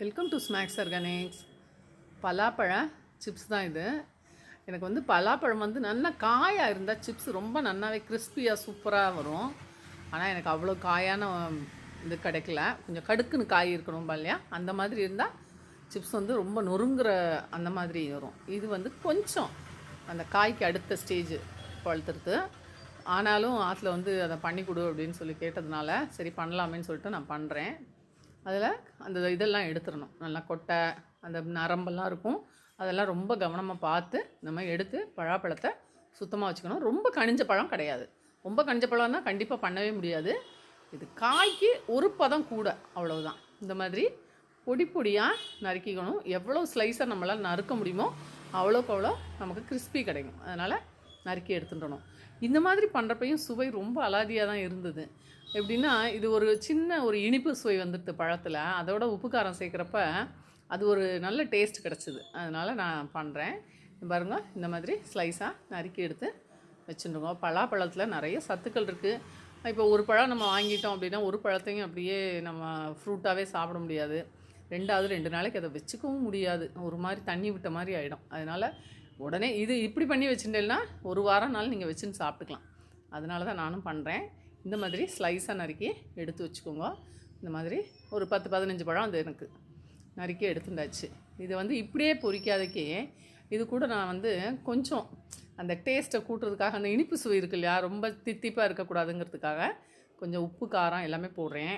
Welcome to snacks organics பலாப்பழ chips தான் இது. எனக்கு வந்து பலாப்பழம் வந்து நல்லா காயாக இருந்தால் சிப்ஸ் ரொம்ப நல்லாவே கிறிஸ்பியாக சூப்பராக வரும். ஆனால் எனக்கு அவ்வளோ காயான இது கிடைக்கல. கொஞ்சம் கடுக்குன்னு காய் இருக்கணும் இல்லையா? அந்த மாதிரி இருந்தால் சிப்ஸ் வந்து ரொம்ப நொறுங்குற அந்த மாதிரி வரும். இது வந்து கொஞ்சம் அந்த காய்க்கு அடுத்த ஸ்டேஜ் பழுத்துறது ஆனாலும் ஆற்றுல வந்து அதை பண்ணி கொடு அப்படின்னு சொல்லி கேட்டதுனால சரி பண்ணலாமேன்னு சொல்லிட்டு நான் பண்ணுறேன் அதில் அந்த இதெல்லாம் எடுத்துடணும். நல்லா கொட்டை அந்த நரம்பெல்லாம் இருக்கும். அதெல்லாம் ரொம்ப கவனமாக பார்த்து நம்ம எடுத்து பழாப்பழத்தை சுத்தமாக வச்சுக்கணும். ரொம்ப கனிஞ்ச பழம் கிடையாது. ரொம்ப கனிஞ்ச பழம்னா கண்டிப்பாக பண்ணவே முடியாது. இது காய்க்கு ஒரு பதம் கூட அவ்வளவுதான். இந்த மாதிரி பொடி பொடியாக நறுக்கிக்கணும். எவ்வளோ ஸ்லைஸாக நம்மளால் நறுக்க முடியுமோ அவ்வளோக்கு அவ்வளோ நமக்கு கிறிஸ்பி கிடைக்கும். அதனால் நறுக்கி எடுத்துட்டணும் இந்த மாதிரி பண்ணுறப்பையும் சுவை ரொம்ப அலாதியாக தான் இருந்தது. எப்படின்னா இது ஒரு சின்ன ஒரு இனிப்பு சுவை வந்துடுது பழத்தில். அதோட உப்பு காரம் சேர்க்குறப்ப அது ஒரு நல்ல டேஸ்ட் கிடச்சிது. அதனால் நான் பண்ணுறேன் பாருங்கள் இந்த மாதிரி ஸ்லைஸாக நறுக்கி எடுத்து வச்சுருக்கோம் பலாப்பழத்தில் நிறைய சத்துக்கள் இருக்குது இப்போ ஒரு பழம் நம்ம வாங்கிட்டோம் அப்படின்னா ஒரு பழத்தையும் அப்படியே நம்ம ஃப்ரூட்டாகவே சாப்பிட முடியாது. ரெண்டாவது ரெண்டு நாளைக்கு அதை வச்சுக்கவும் முடியாது. ஒரு மாதிரி தண்ணி விட்ட மாதிரி ஆகிடும் அதனால் உடனே இது இப்படி பண்ணி வச்சுட்டேன்னா ஒரு வாரம் நாள் நீங்கள் வச்சுன்னு சாப்பிட்டுக்கலாம். அதனால தான் நானும் பண்ணுறேன் இந்த மாதிரி ஸ்லைஸாக நறுக்கி எடுத்து வச்சுக்கோங்க. இந்த மாதிரி ஒரு பத்து பதினஞ்சு பழம் அது எனக்கு நறுக்கி எடுத்துட்டாச்சு. இதை வந்து இப்படியே பொறிக்காதக்கே இது கூட நான் வந்து கொஞ்சம் அந்த டேஸ்ட்டை கூட்டுறதுக்காக அந்த இனிப்பு சுவை இருக்கு இல்லையா ரொம்ப தித்திப்பாக இருக்கக்கூடாதுங்கிறதுக்காக கொஞ்சம் உப்பு காரம் எல்லாமே போடுறேன்.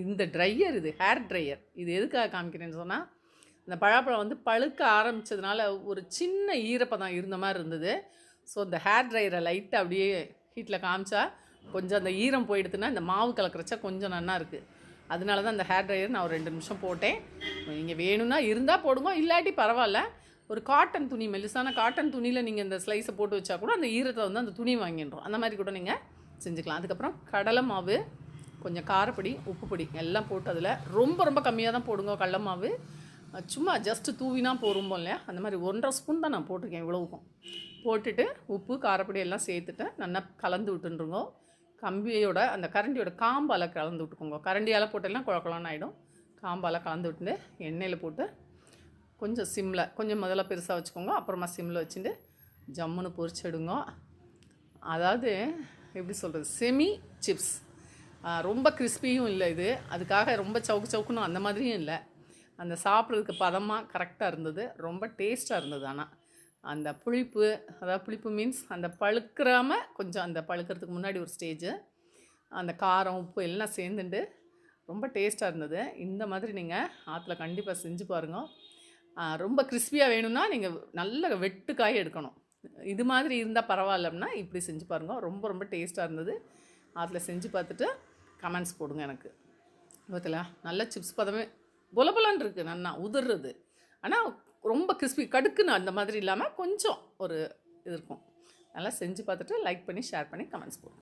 இந்த ட்ரையர் இது ஹேர் ட்ரையர் இது எதுக்காக காமிக்கிறேன்னு சொன்னால் அந்த பழாப்பழம் வந்து பழுக்க ஆரம்பித்ததுனால ஒரு சின்ன ஈரப்பதம் இருந்த மாதிரி இருந்தது. ஸோ இந்த ஹேர் ட்ரையரை லைட்டாக அப்படியே ஹீட்டில் காமிச்சா கொஞ்சம் அந்த ஈரம் போயிடுதுன்னா இந்த மாவு கலக்கிறச்சா கொஞ்சம் நல்லா இருக்குது அதனால தான் அந்த ஹேர் ட்ரையர் நான் ஒரு ரெண்டு நிமிஷம் போட்டேன். நீங்கள் வேணும்னா இருந்தால் போடுங்க இல்லாட்டி பரவாயில்ல. ஒரு காட்டன் துணி மெலிசான காட்டன் துணியில் நீங்கள் இந்த ஸ்லைஸை போட்டு வச்சா கூட அந்த ஈரத்தை வந்து அந்த துணி வாங்கிடுறோம். அந்த மாதிரி கூட நீங்கள் செஞ்சுக்கலாம். அதுக்கப்புறம் கடலை மாவு கொஞ்சம் காரப்பொடி உப்பு பொடி எல்லாம் போட்டு அதில் ரொம்ப ரொம்ப கம்மியாக தான் போடுங்க கடல மாவு. சும்மா ஜஸ்ட்டு தூவினா போரும்போம் இல்லையா அந்த மாதிரி ஒன்றரை ஸ்பூன் தான் நான் போட்டிருக்கேன் இவ்வளவுக்கும். போட்டுட்டு உப்பு காரப்பொடி எல்லாம் சேர்த்துட்டு நல்லா கலந்து விட்டுருங்கோ. கம்பியோட அந்த கரண்டியோட காம்பால் கலந்து விட்டுக்கோங்க. கரண்டியால் போட்டெல்லாம் குழக்கலான்னு ஆகிடும் காம்பால் கலந்து விட்டுட்டு எண்ணெயில் போட்டு கொஞ்சம் சிம்மில் கொஞ்சம் முதல்ல பெருசாக வச்சுக்கோங்க. அப்புறமா சிம்மில் வச்சுட்டு ஜம்முன்னு பொரிச்சிடுங்க அதாவது எப்படி சொல்கிறது செமி சிப்ஸ் ரொம்ப கிறிஸ்பியும் இல்லை இது. அதுக்காக ரொம்ப சவுக்கு சவுக்குன்னு அந்த மாதிரியும் இல்லை. அந்த சாப்பிட்றதுக்கு பதமாக கரெக்டாக இருந்தது. ரொம்ப டேஸ்ட்டாக இருந்தது ஆனால் அந்த புளிப்பு அதாவது புளிப்பு மீன்ஸ் அந்த பழுக்கிறாம கொஞ்சம் அந்த பழுக்கிறதுக்கு முன்னாடி ஒரு ஸ்டேஜு அந்த காரம் உப்பு எல்லாம் சேர்ந்துட்டு ரொம்ப டேஸ்ட்டாக இருந்தது. இந்த மாதிரி நீங்கள் ஆற்றுல கண்டிப்பாக செஞ்சு பாருங்கள் ரொம்ப கிறிஸ்பியாக வேணும்னா நீங்கள் நல்ல வெட்டுக்காய் எடுக்கணும். இது மாதிரி இருந்தால் பரவாயில்லம்னா இப்படி செஞ்சு பாருங்கள் ரொம்ப ரொம்ப டேஸ்ட்டாக இருந்தது. ஆற்றுல செஞ்சு பார்த்துட்டு கமெண்ட்ஸ் போடுங்க எனக்கு. பார்த்தல நல்ல சிப்ஸ் பதமே பொலபொலன்னு இருக்குது நன்னா உதிர்றது ஆனால் ரொம்ப கிறிஸ்பி கடுக்குன்னு அந்த மாதிரி இல்லாமல் கொஞ்சம் ஒரு இது இருக்கும். நல்லா செஞ்சு பார்த்துட்டு லைக் பண்ணி ஷேர் பண்ணி கமெண்ட்ஸ் போடுங்க.